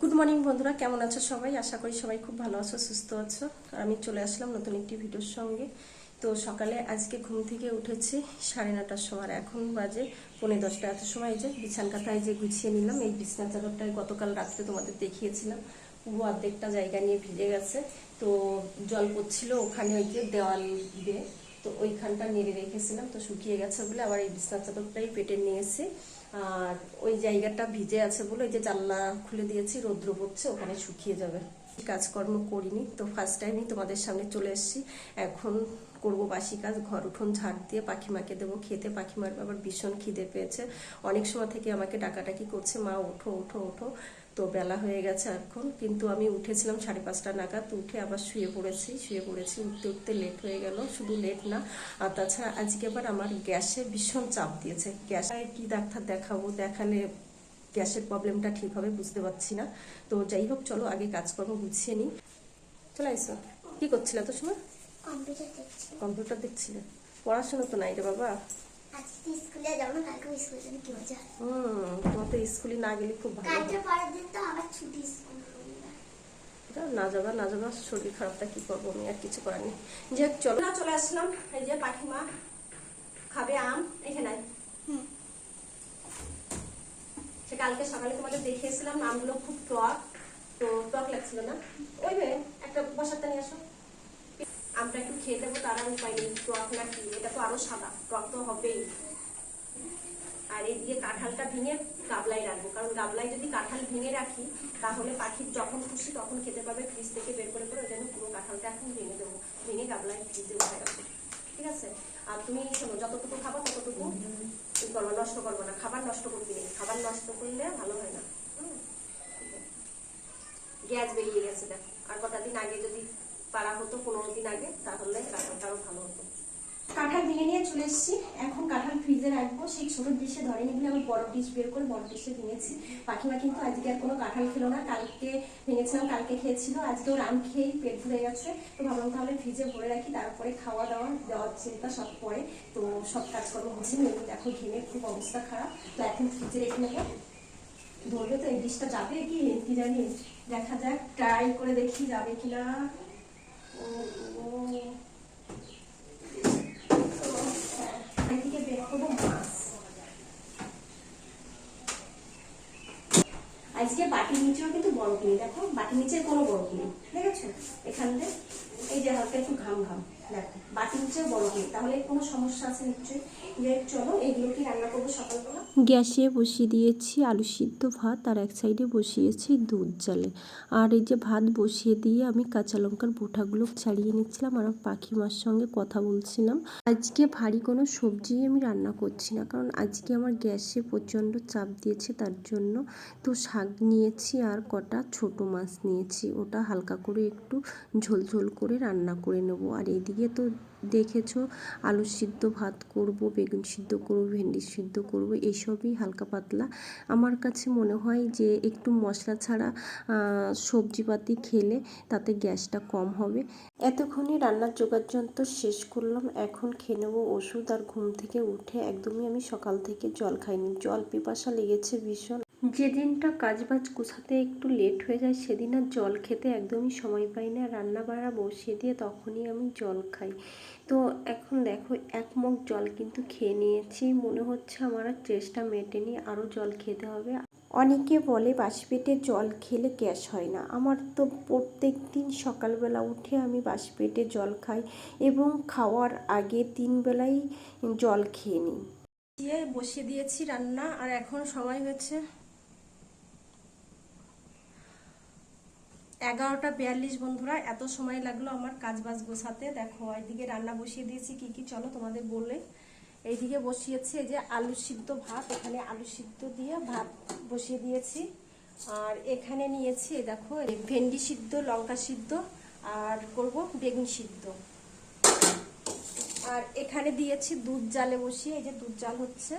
Good morning বন্ধুরা। কেমন আছো সবাই? আশা করি সবাই খুব ভালো আছো, সুস্থ আছো। আর আমি চলে আসলাম নতুন একটি ভিডিওর সঙ্গে। তো সকালে আজকে ঘুম থেকে উঠেছি, সাড়ে নটার সময়। এখন বাজে পৌনে দশটা এত সময় যে বিছান কাঁথায় যে গুছিয়ে নিলাম, এই বিছানা চাদরটাই গতকাল রাত্রে তোমাদের দেখিয়েছিলাম। পুরো অর্ধেকটা জায়গা নিয়ে ভিজে গেছে। তো জল পড়ছিল ওখানে ওই যে দেওয়াল দিয়ে। তো ওইখানটা নেড়ে রেখেছিলাম, তো শুকিয়ে গেছে বলে আবার এই বিছানা চাদরটাই পেটে নিয়েছি আর ওই জায়গাটা ভিজে আছে বলে ওই যে জানলা খুলে দিয়েছি, রৌদ্র পড়ছে, ওখানে শুকিয়ে যাবে। কাজকর্ম করিনি, তো ফার্স্ট টাইমই তোমাদের সামনে চলে এসেছি। এখন করব বাসি কাজ, ঘর উঠোন ঝাড় দিয়ে পাখিমাকে দেবো খেতে। পাখিমার আবার ভীষণ খিদে পেয়েছে। অনেক সময় থেকে আমাকে ডাকাডাকি করছে, মা, ওঠো ওঠো ওঠো। তো বেলা হয়ে গেছে এখন কিন্তু আমি উঠেছিলাম সাড়ে পাঁচটা নাগাদ উঠে আবার শুয়ে পড়েছি শুয়ে পড়েছি উঠতে উঠতে লেট হয়ে গেল শুধু লেট না। আর তাছাড়া আজকে আবার আমার গ্যাসে ভীষণ চাপ দিয়েছে। গ্যাসে কি ডাক্তার দেখাবো দেখালে গ্যাসের প্রবলেমটা ঠিক হবে বুঝতে পারছি না। তো যাই হোক চলো আগে কাজকর্ম গুছিয়ে নিই। চলে আইসো। কি করছিলে তো সময়? কম্পিউটার দেখছি। কম্পিউটার দেখছিলে? পড়াশোনা তো নাই রে বাবা। আজকে স্কুলে যাব না কালকে স্কুলে যাব কি মজা হুম তোমার তো স্কুলে না গেলে খুব ভালো কালকে পরের দিন তো আবার ছুটি স্কুল। না যাবা না যাবা শরীর খারাপটা কি করব? আমি আর কিছু করার নেই। যে চলো। না চলে আসলাম এই যে পাখিমা খাবে আম এখানে সে কালকে সকালে তোমাকে দেখিয়েছিলাম আমগুলো খুব টক তো টক লাগছিল না। ওই একটা বসাতে নিয়ে আসো। আমটা একটু খেয়ে দেবো তার উপায় নেই। টক না কি? এটা তো আরও সাদা। টক তো হবেই। আর এদিকে কাঁঠালটা ভেঙে গাবলায় রাখব। কারণ গাবলায় যদি কাঁঠাল ভেঙে রাখি, তাহলে পাখির যখন খুশি তখন খেতে পাবে। ফ্রিজ থেকে বের করে করে যেন পুরো কাঁঠালটা এখন ভেঙে দেবো। ভেঙে গাবলায় ফ্রিজে উঠে রাখব ঠিক আছে? আর তুমি শোনো, যতটুকু খাবা ততটুকু করব। নষ্ট করব না। খাবার নষ্ট করবি না খাবার নষ্ট করলে ভালো হয় না? গ্যাস বেরিয়ে গেছে, দেখ। আর কটা দিন আগে যদি পারা হতো পনেরো দিন আগে, তাহলে কাঁঠালটা ভালো হতো। কাঁঠাল ভেঙে নিয়ে চলে এসেছি। এখন কাঁঠাল ফ্রিজে রাখব। সেই ছোট ডিশে ধরেনি বলে আমি বড় ডিশ বের করে বড় ডিশে ভেঙেছি। পাখিমা কিন্তু আজকে আর কোনো কাঁঠাল খেলো না। কালকে ভেঙেছিলাম, কালকে খেয়েছিল। আজকে ওর আম খেয়েই পেট ভরে গেছে। তো ভাবলাম তাহলে ফ্রিজে ভরে রাখি। তারপরে খাওয়া দাওয়া, দেওয়ার চিন্তা সব পরে। তো সব কাজকর্ম বুঝে নেব দেখো ঘেমে খুব অবস্থা খারাপ। তো এখন ফ্রিজে রেখে নেব ধরবে তো, এই ডিশটা যাবে কি কি জানি? দেখা যাক ট্রাই করে দেখি যাবে কিনা। আজকে বাটির নিচেও কিন্তু বরফ নেই, দেখো। বাটির নিচে কোনো বরফ নেই, দেখেছ? এখানটা এই যে হালকা একটু ঘাম ঘাম, দেখো। বাটির নিচেও বরফ নেই, তাহলে কোনো সমস্যা আছে নিশ্চয়ই? যে চলো, এগুলো কি রান্না করব সকালবেলা গ্যাসে বসিয়ে দিয়েছি আলু সিদ্ধ ভাত আর এক সাইডে বসিয়েছি দুধ জালে। আর এই যে ভাত বসিয়ে দিয়ে আমি কাঁচা লঙ্কার বোটাগুলো ছাড়িয়ে নিচ্ছিলাম আর পাখি মার সঙ্গে কথা বলছিলাম। আজকে ভারী কোনো সবজি আমি রান্না করছি না, কারণ আজকে আমার গ্যাসে প্রচণ্ড চাপ দিয়েছে তার জন্য। তো শাক নিয়েছি আর কটা ছোট মাছ নিয়েছি, ওটা হালকা করে একটু ঝোল ঝোল করে রান্না করে নেব। আর এদিকে তো দেখেছ? আলু সিদ্ধ ভাত করব, বেগুন সিদ্ধ করব, ভেন্ডি সিদ্ধ করব এইসবই হালকা পাতলা। আমার কাছে মনে হয় যে একটু মশলা ছাড়া সবজিপাতি খেলে তাতে গ্যাসটা কম হবে। এতক্ষণে রান্নার জোগাড় যন্ত্র শেষ করলাম। এখন খেয়ে নেব ওষুধ আর ঘুম থেকে উঠে। একদমই আমি সকাল থেকে জল খাইনি। জল পিপাসা লেগেছে ভীষণ। যেদিনটা কাজবাজ গোছাতে একটু লেট হয়ে যায়, সেদিন আর জল খেতে একদমই সময় পাই না। রান্না বাড়া বসিয়ে দিয়ে তখনই আমি জল খাই। তো এখন দেখো, এক মগ জল কিন্তু খেয়ে নিয়েছি। মনে হচ্ছে আমার আর চেষ্টা মেটেনি, আরও জল খেতে হবে। অনেকে বলে বাসি পেটে জল খেলে গ্যাস হয় না। আমার তো প্রত্যেক দিন সকালবেলা উঠে আমি বাসি পেটে জল খাই এবং খাওয়ার আগে তিন বেলাই জল খেয়ে নিই। বসিয়ে দিয়েছি রান্না, আর এখন সময় হয়েছে এগারোটা বিয়াল্লিশ বন্ধুরা, এত সময় লাগল আমার কাজ বাজ গোছাতে। দেখো এইদিকে রান্না বসিয়ে দিয়েছি, কি কি চলো তোমাদের বলে। এইদিকে বসিয়েছি যে আলু সিদ্ধ ভাত, এখানে আলু সিদ্ধ দিয়ে ভাত বসিয়ে দিয়েছি। আর এখানে নিয়েছি দেখো ভেন্ডি সিদ্ধ, লঙ্কা সিদ্ধ, আর করব বেগুন সিদ্ধ। আর এখানে দিয়েছি দুধ জালে বসিয়ে, এই যে দুধ জাল হচ্ছে।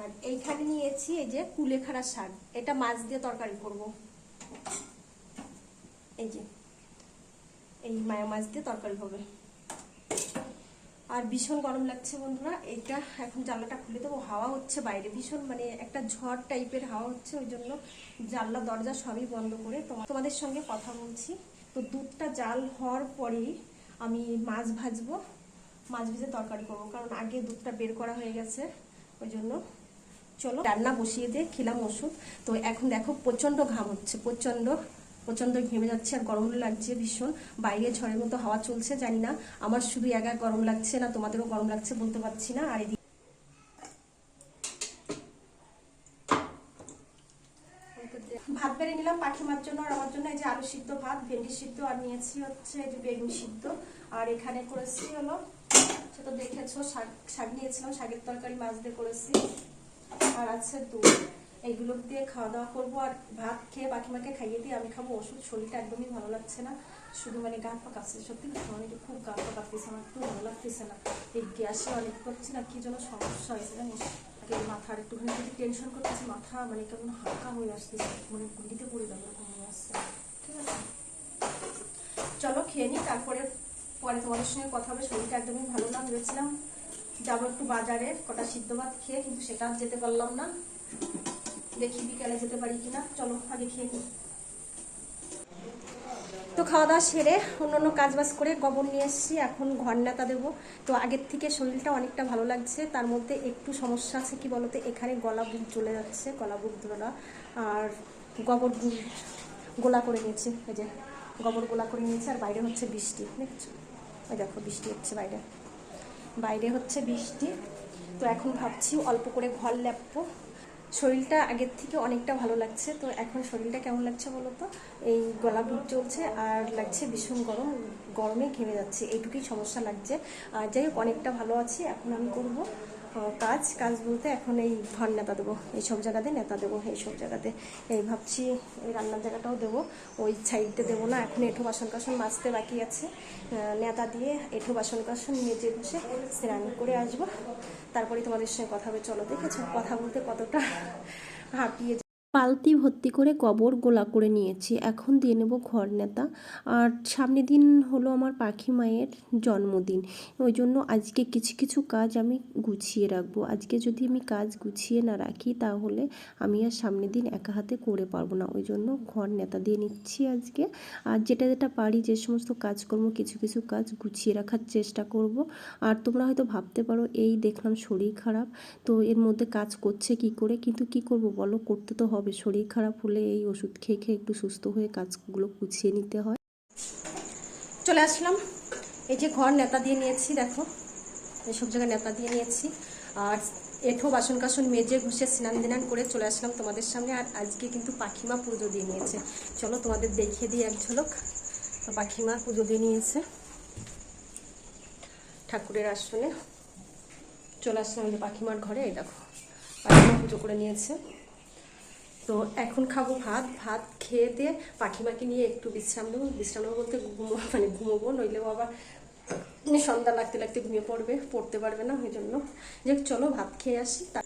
আর এইখানে নিয়েছি এই যে কুলেখাড়া শাক, এটা মাছ দিয়ে তরকারি করব। এই যে, এই মায়া মাছ দিয়ে তরকারি হবে। আর ভীষণ গরম লাগছে বন্ধুরা, এটা এখন জানলাটা খুলে দেবো। হাওয়া হচ্ছে বাইরে, ভীষণ মানে একটা ঝড় টাইপের হাওয়া হচ্ছে, ওই জন্য জানলা, দরজা সবই বন্ধ করে তোমাদের সঙ্গে কথা বলছি। তো দুধটা জাল হওয়ার পরেই আমি মাছ ভাজবো, মাছ ভেজে তরকারি করব, কারণ আগে দুধটা বের করা হয়ে গেছে, ওই জন্য। চলো, রান্না বসিয়ে দিয়ে খেলাম ওষুধ। তো এখন দেখো প্রচণ্ড ঘাম হচ্ছে প্রচণ্ড প্রচণ্ড ঘেমে যাচ্ছে আর গরম লাগছে ভীষণ। বাইরে ঝড়ের মতো হাওয়া চলছে, জানি না। আমার শুধু একা গরম লাগছে না, তোমাদেরও গরম লাগছে বলতে পারছি না। আর এদিকে ভাত বেড়ে নিলাম পাখিমার জন্য আর আমার জন্য। এই যে আলু সিদ্ধ ভাত, ভেন্ডি সিদ্ধ আর নিয়েছি হচ্ছে এই যে বেগুন সিদ্ধ। আর এখানে করেছি হলো, সেটা দেখেছ, শাক শাক নিয়েছিলাম, শাকের তরকারি মাছ দিয়ে করেছি। আর আছে দুধ। এইগুলো দিয়ে খাওয়া দাওয়া করব আর ভাত খেয়ে বাকিমাকে খাইয়ে দিয়ে আমি খাব। ওষুধ শরীরটা একদমই ভালো লাগছে না। শুধু মানে গা পা সত্যি অনেক খুব গা পা আমার একটু ভালো লাগতেছে না। এই গ্যাসে অনেক করছি না, কি যেন সমস্যা হয়েছে জানিস? আগে মাথার একটুখানি যদি টেনশন করতেছি, মাথা মানে কেমন হালকা হয়ে আসতেছে। মানে গুলিতে পড়ে যাবে হয়ে আসছে। ঠিক আছে? চলো, খেয়ে নিই তারপরে, পরে তোমাদের সঙ্গে কথা হবে। শরীরটা একদমই ভালো না ভেবেছিলাম। যাব একটু বাজারে, কটা সিদ্ধ ভাত খেয়ে, কিন্তু সেটা যেতে পারলাম না। দেখি বিকালে যেতে পারি কিনা। চলো, আগে খেয়ে নিই তো খাওয়া দাওয়া সেরে অন্য অন্য কাজ বাজ করে গোবর নিয়ে এসেছি। এখন ঘর নেতা দেবো। তো আগের থেকে শরীরটা অনেকটা ভালো লাগছে। তার মধ্যে একটু সমস্যা আছে কি বলতে? এখানে গলা বুক চলে যাচ্ছে, গলা বুক ধরা আর গোবর গোলা করে নিয়েছে। এই যে গোবর গোলা করে নিয়েছে, আর বাইরে হচ্ছে বৃষ্টি। দেখছ? ওই দেখো, বৃষ্টি হচ্ছে বাইরে। বাইরে হচ্ছে বৃষ্টি। তো এখন ভাবছি অল্প করে ঘর ল্যাপবো। শরীরটা আগের থেকে অনেকটা ভালো লাগছে। তো এখন শরীরটা কেমন লাগছে বলো তো? এই গলা বুট চলছে আর লাগছে ভীষণ গরম। গরমে ঘেমে যাচ্ছে। এইটুকুই সমস্যা লাগছে। আর যাই হোক, অনেকটা ভালো আছি। এখন আমি করব। কাজ কাজ বলতে এখন এই ঘর নেতা দেবো এই সব জায়গাতে নেতা দেবো এই সব জায়গাতে। এই ভাবছি এই রান্নার জায়গাটাও দেবো ওই সাইডটা দেবো না, এখন এঁঠো বাসন কাসন মাজতে বাকি আছে। নেতা দিয়ে এঁঠো বাসন কাসন মেজে বসে স্নান করে আসব। তারপরে তোমাদের সঙ্গে কথা হবে, চলো, দেখেছ? কথা বলতে কতটা হাঁপিয়ে পালতি ভর্তি করে গোবর গোলা করে নিয়েছি। এখন দিয়ে নেব ঘর নেতা। আর সামনের দিন হলো আমার পাখি মায়ের জন্মদিন। ওই জন্য আজকে কিছু কিছু কাজ আমি গুছিয়ে রাখব। আজকে যদি আমি কাজ গুছিয়ে না রাখি, তাহলে আমি আর সামনের দিন একা হাতে করে পারব না। ওই জন্য ঘর নেতা দিয়ে নিচ্ছি আজকে। আর যেটা যেটা পারি, যে সমস্ত কাজকর্ম, কিছু কিছু কাজ গুছিয়ে রাখার চেষ্টা করব। আর তোমরা হয়তো ভাবতে পারো, এই দেখলাম শরীর খারাপ। তো এর মধ্যে কাজ করছে কি করে? কিন্তু কি করব বলো? করতে তো হবে শরীর খারাপ হলে এই ওষুধ খেয়ে খেয়ে একটু সুস্থ হয়ে কাজগুলো গুছিয়ে নিতে হয়। চলে আসলাম। এই যে ঘর নেতা দিয়ে নিয়েছি, দেখো। এইসব জায়গায় নেতা দিয়ে নিয়েছি। আর এঠো বাসন কাসন মেজে ঘুষে স্নান দিনান করে চলে আসলাম তোমাদের সামনে। আর আজকে কিন্তু পাখিমা পুজো দিয়ে নিয়েছে। চলো তোমাদের দেখিয়ে দিই এক ঝলক। তো পাখিমা পুজো দিয়ে নিয়েছে ঠাকুরের আসনে। চলে আসলাম পাখিমার ঘরে, এই দেখো। পাখিমা পুজো করে নিয়েছে। তো এখন খাব ভাত ভাত খেয়ে দিয়ে পাখিমাকে নিয়ে একটু বিশ্রাম নেব। বিশ্রাম নেব বলতে ঘুমো মানে ঘুমোবো নইলেও আবার সন্ধ্যা লাগতে লাগতে ঘুমিয়ে পড়বে, পড়তে পারবে না ওই জন্য যে চলো ভাত খেয়ে আসি। তা-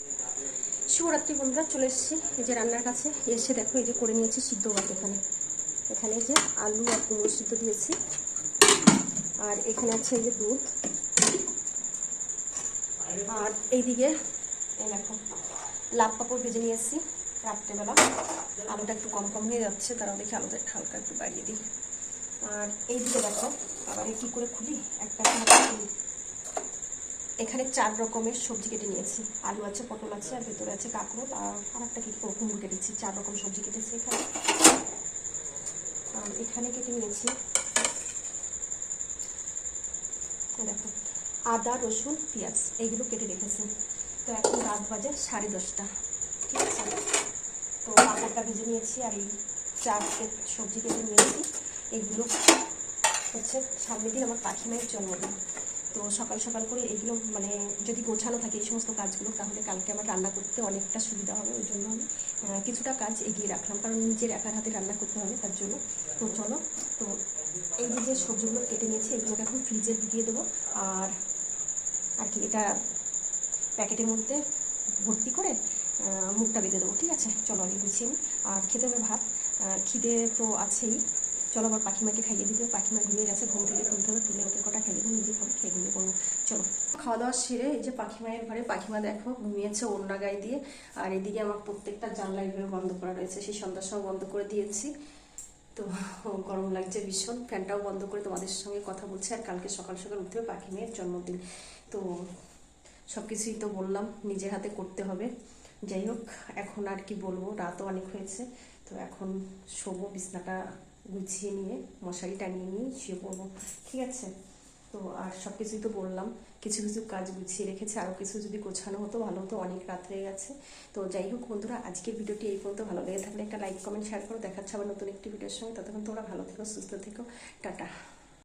শিবরাত্রি বন্ধুরা, চলে এসেছি এই যে রান্নার কাছে। এসে দেখো এই যে করে নিয়েছি সিদ্ধ ভাত এখানে। এখানে যে আলু আর কুমড়ো সিদ্ধ দিয়েছি। আর এখানে আছে এই যে দুধ। আর এইদিকে এই দেখো লাভ পাপড় ভেজে নিয়ে এসেছি রাত্রেবেলা আলুটা একটু কম কম হয়ে যাচ্ছে, তারাও দেখি আলুটা হালকা একটু বাড়িয়ে দিই। আর এইদিকে দেখো, আবার কি করে খুলি? একটা এখানে চার রকমের সবজি কেটে নিয়েছি। আলু আছে, পটল আছে, আর ভেতরে আছে কাঁকড়োট আর একটা কি কুমড়ো কেটেছি চার রকম সবজি কেটেছি এখানে। আর এখানে কেটে নিয়েছি দেখো, আদা, রসুন, পেঁয়াজ, এইগুলো কেটে রেখেছি। তো এখন রাত বাজে সাড়ে দশটা। পাঁপড়টা ভেজে নিয়েছি আর এই চারটে সবজি কেটে নিয়েছি। এইগুলো হচ্ছে সামনের দিন আমার পাখি মায়ের জন্মদিন। তো সকাল সকাল করে এইগুলো মানে যদি গোছানো থাকে এই সমস্ত কাজগুলো, তাহলে কালকে আমার রান্না করতে অনেকটা সুবিধা হবে, ওই জন্য আমি কিছুটা কাজ এগিয়ে রাখলাম। কারণ নিজের একার হাতে রান্না করতে হবে, তার জন্য। তো চলো, তো এই যে যে সবজিগুলো কেটে নিয়েছি, এগুলোকে এখন ফ্রিজে ঢুকিয়ে দেবো। আর আর কি, এটা প্যাকেটের মধ্যে ভর্তি করে মুখটা বেঁধে দেবো, ঠিক আছে? চলো আগে গুছিয়ে। আর খেতে হবে ভাত। খিদে তো আছেই। চলো আবার পাখিমাকে খাইয়ে দিতে হবে। পাখিমা ঘুমিয়ে গেছে, ঘুম থেকে তুলতে হবে। তুলে ওকে কটা খাইয়ে দেবো, নিজে খাব, খেয়ে ঘুমিয়ে পড়ব। চলো। খাওয়া দাওয়া সেরে এই যে পাখিমায়ের ঘরে, পাখিমা দেখো, ঘুমিয়েছে ওড়না গায়ে দিয়ে। আর এদিকে আমার প্রত্যেকটা জানলা এভাবে বন্ধ করা রয়েছে। সেই সন্ধ্যার সময় বন্ধ করে দিয়েছি। তো গরম লাগছে ভীষণ। ফ্যানটাও বন্ধ করে তোমাদের সঙ্গে কথা বলছি। আর কালকে সকাল সকাল উঠতে হবে পাখি মেয়ের জন্মদিন। তো সব কিছুই তো বললাম, নিজের হাতে করতে হবে। যাই হোক, এখন আর কি বলব, রাতও অনেক হয়েছে, তো এখন শোবো, বিছনাটা গুছিয়ে নিয়ে, মশারি টানিয়ে নিয়ে শুয়ে পড়ব, ঠিক আছে? তো আর সব কিছুই তো বললাম, কিছু কিছু কাজ গুছিয়ে রেখেছে আরও কিছু যদি গোছানো হতো, ভালো হতো, অনেক রাত হয়ে গেছে। তো যাই হোক বন্ধুরা, আজকের ভিডিওটি এই পর্যন্ত, ভালো লেগে থাকলে একটা লাইক কমেন্ট শেয়ার করো, দেখাচ্ছে আবার নতুন একটি ভিডিওর সঙ্গে, ততক্ষণ তোমরা ভালো থেকো, সুস্থ থেকো, টাটা।